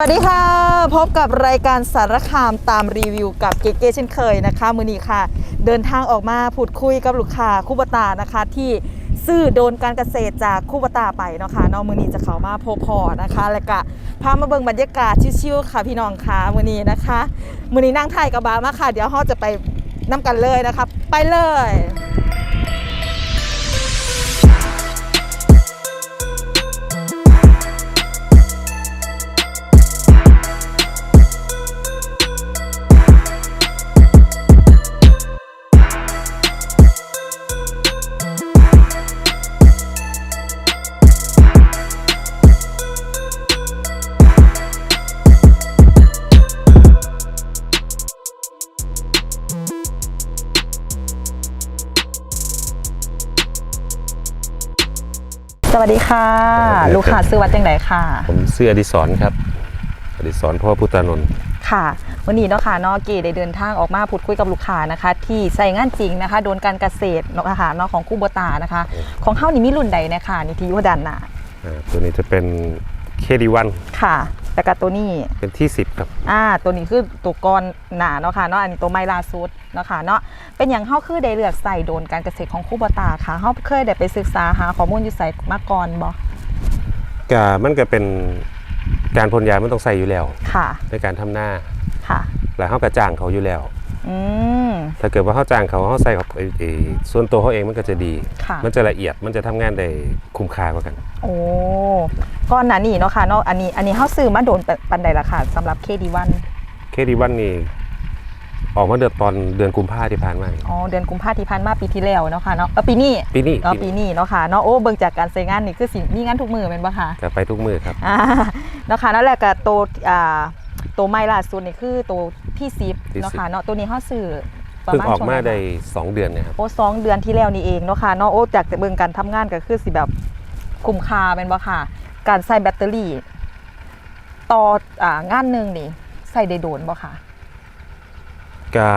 สวัสดีค่ะ พบกับรายการสารคามตามรีวิวกับเก๋ๆเช่นเคยนะคะ มือนี้ค่ะ เดินทางออกมาพูดคุยกับลูกค้าคูบตานะคะ ที่ซื้อโดนการเกษตรจากคูบตาไปเนาะค่ะเนอกมือนี้จะเข้ามาพบพอนะคะ แล้วก็พามาเบิ่งบรรยากาศชิวๆค่ะพี่น้องค่ะมือนี้นะคะ มือนี้นั่งถ่ายกับบามาค่ะ เดี๋ยวเราจะไปน้ำกันเลยนะคะ ไปเลย สวัสดีค่ะสวัสดีครับลูกค้าซื้อวัดจังไดค่ะ ผมเสื้ออดิศรครับอดิศรพ่อพุทธานนท์ค่ะ วันนี้เนาะค่ะเนอเกได้เดินทางออกมาพูดคุยกับลูกค้านะคะ ที่ใส่งานจริงนะคะ โดนการเกษตรเนาะค่ะเนาะของคู่บตานะคะ ของเฮานี่มีรุ่นใดนะคะนี่ที่อยู่ด้านหน้าอ่าตัวนี้จะเป็นเคดีวันค่ะ แล้วก็ตัวนี้เป็นที่ 10 ครับ อ่าตัวนี้คือตัวก้อนหนาเนาะค่ะเนาะอันนี้ตัวไม้ล่าสุดเนาะค่ะเนาะเป็นอย่างเฮาคือได้เลือกใส่โดนการเกษตรของคู่บตาค่ะเฮาเคยได้ไปศึกษาหาข้อมูลอยู่ใส่มาก่อนบ่กามันก็เป็นการพ่นยามันต้องใส่อยู่แล้วค่ะ ในการทำหน้าค่ะ แล้วเขากระจ้างเขาอยู่แล้ว อืม ถ้าเกิดว่าเขาจ้างเขาเขาใส่เขาไอ้ไอ้ส่วนตัวเขาเองมันก็จะดีค่ะมันจะละเอียดมันจะทำงานได้คุ้มค่ากว่ากัน โอ้ก้อนหนานี่เนาะค่ะเนาะอันนี้อันนี้เฮาซื้อมาโดนปันใดล่ะค่ะสำหรับ KD1 เคดีวันนี่ออกมาเดือนตอนเดือนกุมภาที่ผ่านมานี่อ๋อเดือนกุมภาพันธ์ที่ผ่านมาปีที่แล้วเนาะค่ะเนาะเออปีนี้ปีนี้เออปีนี้เนาะค่ะเนาะโอ้เบิ่งจากการใช้งานนี่คือสิมีงานทุกมือเป็นปะคะจะไปทุกมือครับอ่าเนาะค่ะนั่นแหละก็ตัวอ่าตัวไม้ล่าสุดนี่คือตัวที่ซิปที่เนาะ10ค่ะเนาะตัวนี้เฮาซื้อ ประเพิ่งมาณออกช่วงมาไหนได้คะ2เดือนเนะครับ โอ้สองเดือนที่แล้วนี่เองเนาะค่ะเนาะโอ้จากแต่เบิ่งการทำงานก็คือสิแบบคุ้มค่าเป็นปะค่ะ การใส่แบตเตอรี่ ต่ออ่างานหนึงนี่ใส่ได้โดนบ่ค่ะ ก็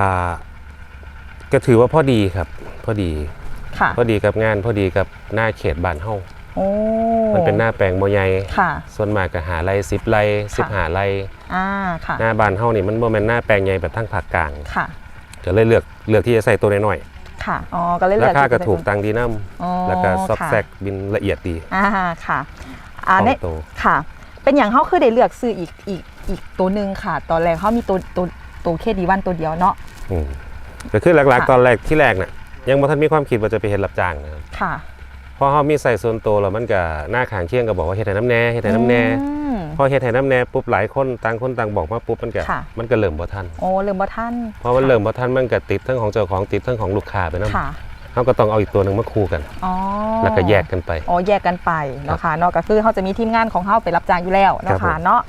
ก็ถือว่าพอดีครับ พอดี ค่ะพอดีกับงาน พอดีกับหน้าเขตบ้านเฮาโอ้มันเป็นหน้าแปลงโมใหญ่ค่ะ ส่วนมากก็หาไรสิบไรสิบหาไรอ่าค่ะ หน้าบ้านเฮานี่มันบ่แม่นหน้าแปลงใหญ่แบบทั้งภาคกลาง ค่ะ ก็เลยเลือกเลือกที่จะใส่ตัวน้อยค่ะ อ๋อ ก็เลยๆเลืราอกคาก็ที่จะถูกเป็นตังค์ดีน้อ๋อำแล้วก็ซอกค่ะแซกบินละเอียดดีอ่าค่ะอ่าของเนี่ยโตค่ะ เป็นอย่างเขาคือได้เลือกซื้ออีกอีกอีกตัวหนึ่งค่ะ ตอนแรกเขามีตัวตัวตัวเคดีวันตัวเดียวเนาะอืมก็คือหลักค่ะๆตอนแรกที่แรกน่ะยังบ่ทันมีความคิดว่าจะไปเฮ็ดรับจ้างนะครับค่ะ พอเฮามีใส่ส่วนตัวแล้วมันก็หน้าขางเคียงก็บอกว่าเฮ็ดให้น้ำแน่เฮ็ดให้น้ำแน่อืม พอเฮ็ดให้น้ำแน่ปุ๊บหลายคนต่างคนต่างบอกมาปุ๊บมันก็ค่ะ มันก็เริ่มบ่ทันโอ้ลืมบ่ท่านเพราะมันเริ่มบ่ทันมันก็ติดทั้งของเจ้าของติดทั้งของลูกค้าไปนำค่ะเฮาก็ต้องเอาอีกตัวหนึงมาคู่กัน อ๋อแล้วก็แยกกันไป อ๋อแยกกันไปเนาะค่ะเนาะก็คือเขาจะมีทีมงานของเขาไปรับจ้างอยู่แล้วเนาะครัค่ะบผม เนาะ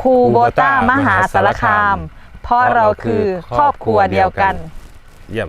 คูโบต้ามหาสารคาม เพราะเราคือครอบครัวเดียวกัน เยี่ยม